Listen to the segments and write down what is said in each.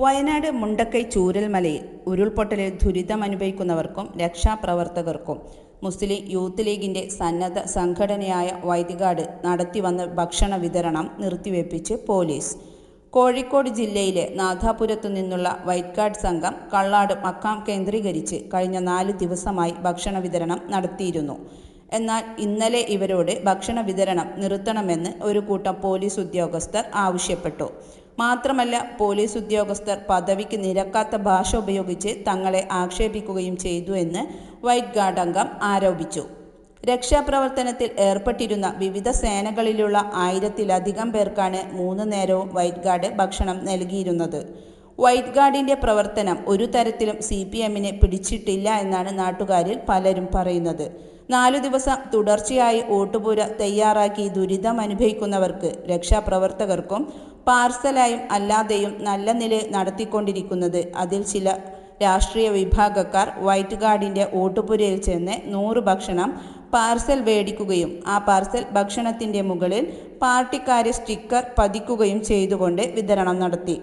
വയനാട് മുണ്ടക്കൈ ചൂരൽമലയിൽ ഉരുൾപൊട്ടലിൽ ദുരിതമനുഭവിക്കുന്നവർക്കും രക്ഷാപ്രവർത്തകർക്കും മുസ്ലിം യൂത്ത് ലീഗിന്റെ സന്നദ്ധ സംഘടനയായ വൈദികാട് നടത്തിവന്ന ഭക്ഷണ വിതരണം നിർത്തിവെപ്പിച്ച് പോലീസ്. കോഴിക്കോട് ജില്ലയിലെ നാഥാപുരത്തു നിന്നുള്ള വൈറ്റ് ഗാർഡ് സംഘം കള്ളാട് മക്കാം കേന്ദ്രീകരിച്ച് കഴിഞ്ഞ നാല് ദിവസമായി ഭക്ഷണ വിതരണം നടത്തിയിരുന്നു. എന്നാൽ ഇന്നലെ ഇവരോട് ഭക്ഷണ വിതരണം നിർത്തണമെന്ന് ഒരു കൂട്ടം പോലീസ് ഉദ്യോഗസ്ഥർ ആവശ്യപ്പെട്ടു. മാത്രമല്ല പോലീസ് ഉദ്യോഗസ്ഥർ പദവിക്ക് നിരക്കാത്ത ഭാഷ ഉപയോഗിച്ച് തങ്ങളെ ആക്ഷേപിക്കുകയും ചെയ്തു എന്ന് വൈറ്റ് ഗാർഡ് അംഗം ആരോപിച്ചു. രക്ഷാപ്രവർത്തനത്തിൽ ഏർപ്പെട്ടിരുന്ന വിവിധ സേനകളിലുള്ള ആയിരത്തിലധികം പേർക്കാണ് മൂന്ന് നേരവും വൈറ്റ് ഗാർഡ് ഭക്ഷണം നൽകിയിരുന്നത്. വൈറ്റ് ഗാർഡിന്റെ പ്രവർത്തനം ഒരു തരത്തിലും സി പി എമ്മിനെ പിടിച്ചിട്ടില്ല എന്നാണ് നാട്ടുകാരിൽ പലരും പറയുന്നത്. നാലു ദിവസം തുടർച്ചയായി ഓട്ടുപുര തയ്യാറാക്കി ദുരിതം അനുഭവിക്കുന്നവർക്ക് രക്ഷാപ്രവർത്തകർക്കും പാർസലായും അല്ലാതെയും നല്ല നിലയിൽ നടത്തിക്കൊണ്ടിരിക്കുന്നത് അതിൽ ചില രാഷ്ട്രീയ വിഭാഗക്കാർ വൈറ്റ് ഗാർഡിന്റെ ഓട്ടുപുരയിൽ ചെന്ന് നൂറ് ഭക്ഷണം പാർസൽ മേടിക്കുകയും ആ പാർസൽ ഭക്ഷണത്തിന്റെ മുകളിൽ പാർട്ടിക്കാരെ സ്റ്റിക്കർ പതിക്കുകയും ചെയ്തുകൊണ്ട് വിതരണം നടത്തി.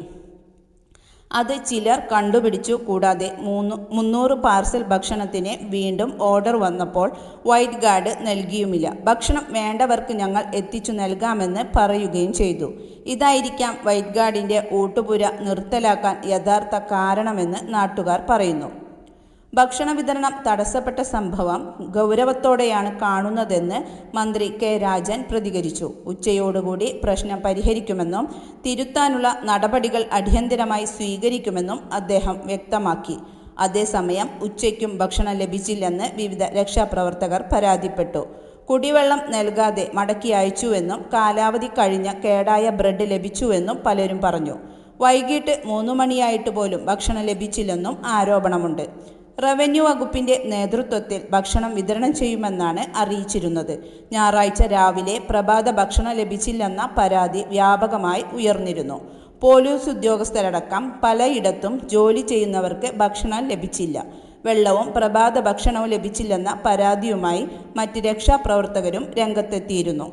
അത് ചിലർ കണ്ടുപിടിച്ചു കൂടാതെ മൂന്ന് മുന്നൂറ് പാർസൽ ഭക്ഷണത്തിന് വീണ്ടും ഓർഡർ വന്നപ്പോൾ വൈറ്റ് ഗാർഡ് നൽകിയുമില്ല. ഭക്ഷണം വേണ്ടവർക്ക് ഞങ്ങൾ എത്തിച്ചു നൽകാമെന്ന് പറയുകയും ചെയ്തു. ഇതായിരിക്കാം വൈറ്റ് ഗാർഡിന്റെ ഊട്ടുപുര നിർത്തലാക്കാൻ യഥാർത്ഥ കാരണമെന്ന് നാട്ടുകാർ പറയുന്നു. ഭക്ഷണ വിതരണം തടസ്സപ്പെട്ട സംഭവം ഗൗരവത്തോടെയാണ് കാണുന്നതെന്ന് മന്ത്രി കെ രാജൻ പ്രതികരിച്ചു. ഉച്ചയോടുകൂടി പ്രശ്നം പരിഹരിക്കുമെന്നും തിരുത്താനുള്ള നടപടികൾ അടിയന്തരമായി സ്വീകരിക്കുമെന്നും അദ്ദേഹം വ്യക്തമാക്കി. അതേസമയം ഉച്ചയ്ക്കും ഭക്ഷണം ലഭിച്ചില്ലെന്ന് വിവിധ രക്ഷാപ്രവർത്തകർ പരാതിപ്പെട്ടു. കുടിവെള്ളം നൽകാതെ മടക്കി അയച്ചുവെന്നും കാലാവധി കഴിഞ്ഞ കേടായ ബ്രെഡ് ലഭിച്ചുവെന്നും പലരും പറഞ്ഞു. വൈകിട്ട് മൂന്നു മണിയായിട്ട് പോലും ഭക്ഷണം ലഭിച്ചില്ലെന്നും ആരോപണമുണ്ട്. റവന്യൂ വകുപ്പിന്റെ നേതൃത്വത്തിൽ ഭക്ഷണം വിതരണം ചെയ്യുമെന്നാണ് അറിയിച്ചിരുന്നത്. ഞായറാഴ്ച രാവിലെ പ്രഭാത ഭക്ഷണം ലഭിച്ചില്ലെന്ന പരാതി വ്യാപകമായി ഉയർന്നിരുന്നു. പോലീസ് ഉദ്യോഗസ്ഥരടക്കം പലയിടത്തും ജോലി ചെയ്യുന്നവർക്ക് ഭക്ഷണം ലഭിച്ചില്ല. വെള്ളവും പ്രഭാത ഭക്ഷണവും ലഭിച്ചില്ലെന്ന പരാതിയുമായി മറ്റ് രക്ഷാപ്രവർത്തകരും രംഗത്തെത്തിയിരുന്നു.